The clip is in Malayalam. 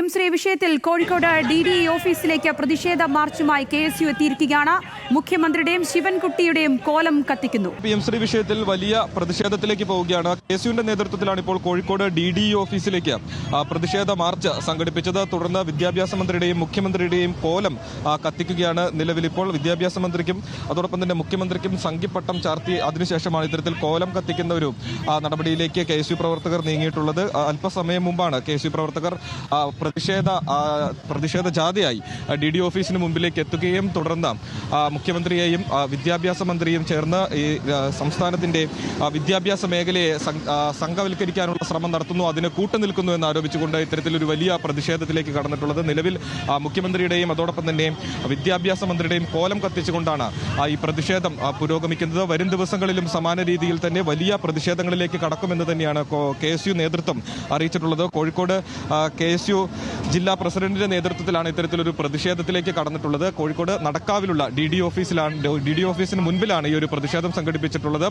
എം ശ്രീ വിഷയത്തിൽ കോഴിക്കോട് ഡി ഡി ഓഫീസിലേക്ക് പ്രതിഷേധ മാർച്ചുമായി കെ എസ് യു എത്തിയിരിക്കുകയാണ്. മുഖ്യമന്ത്രിയുടെയും ശിവൻകുട്ടിയുടെയും കോലം കത്തിക്കുന്നു. പി എം ശ്രീ വിഷയത്തിൽ വലിയ പ്രതിഷേധത്തിലേക്ക് പോവുകയാണ്. കെ എസ് യുവിന്റെ നേതൃത്വത്തിലാണ് ഇപ്പോൾ കോഴിക്കോട് ഡി ഡി ഓഫീസിലേക്ക് പ്രതിഷേധ മാർച്ച് സംഘടിപ്പിച്ചത്. തുടർന്ന് വിദ്യാഭ്യാസ മന്ത്രിയുടെയും മുഖ്യമന്ത്രിയുടെയും കോലം കത്തിക്കുകയാണ് നിലവിൽ ഇപ്പോൾ വിദ്യാഭ്യാസ മന്ത്രിക്കും അതോടൊപ്പം തന്നെ മുഖ്യമന്ത്രിക്കും സംഘിപ്പട്ടം ചാർത്തി അതിനുശേഷമാണ് ഇത്തരത്തിൽ കോലം കത്തിക്കുന്ന ഒരു നടപടിയിലേക്ക് കെ എസ് യു പ്രവർത്തകർ നീങ്ങിയിട്ടുള്ളത്. അല്പസമയം മുമ്പാണ് കെ എസ് യു പ്രവർത്തകർ പ്രതിഷേധ പ്രതിഷേധ ജാഥയായി ഡി ഡി ഓഫീസിന് മുമ്പിലേക്ക് എത്തുകയും തുടർന്ന് മുഖ്യമന്ത്രിയെയും വിദ്യാഭ്യാസ മന്ത്രിയും ചേർന്ന് ഈ സംസ്ഥാനത്തിന്റെ വിദ്യാഭ്യാസ മേഖലയെ സംഘവൽക്കരിക്കാനുള്ള ശ്രമം നടത്തുന്നു അതിന് കൂട്ടുനിൽക്കുന്നു എന്ന് ആരോപിച്ചുകൊണ്ട് ഇത്തരത്തിലൊരു വലിയ പ്രതിഷേധത്തിലേക്ക് കടന്നിട്ടുള്ളത്. നിലവിൽ മുഖ്യമന്ത്രിയുടെയും അതോടൊപ്പം തന്നെ വിദ്യാഭ്യാസ മന്ത്രിയുടെയും കോലം കത്തിച്ചുകൊണ്ടാണ് ഈ പ്രതിഷേധം പുരോഗമിക്കുന്നത്. വരും ദിവസങ്ങളിലും സമാന രീതിയിൽ തന്നെ വലിയ പ്രതിഷേധങ്ങളിലേക്ക് കടക്കുമെന്ന് തന്നെയാണ് കെ എസ് യു നേതൃത്വം അറിയിച്ചിട്ടുള്ളത്. കോഴിക്കോട് കെ എസ് യു ജില്ലാ പ്രസിഡന്റിന്റെ നേതൃത്വത്തിലാണ് ഇത്തരത്തിലൊരു പ്രതിഷേധത്തിലേക്ക് കടന്നിട്ടുള്ളത്. കോഴിക്കോട് നടക്കാവിലുള്ള ഡി ഡി ഓഫീസിലാണ് ഡി ഡി ഓഫീസിന് മുൻപിലാണ് ഈ ഒരു പ്രതിഷേധം സംഘടിപ്പിച്ചിട്ടുള്ളത്.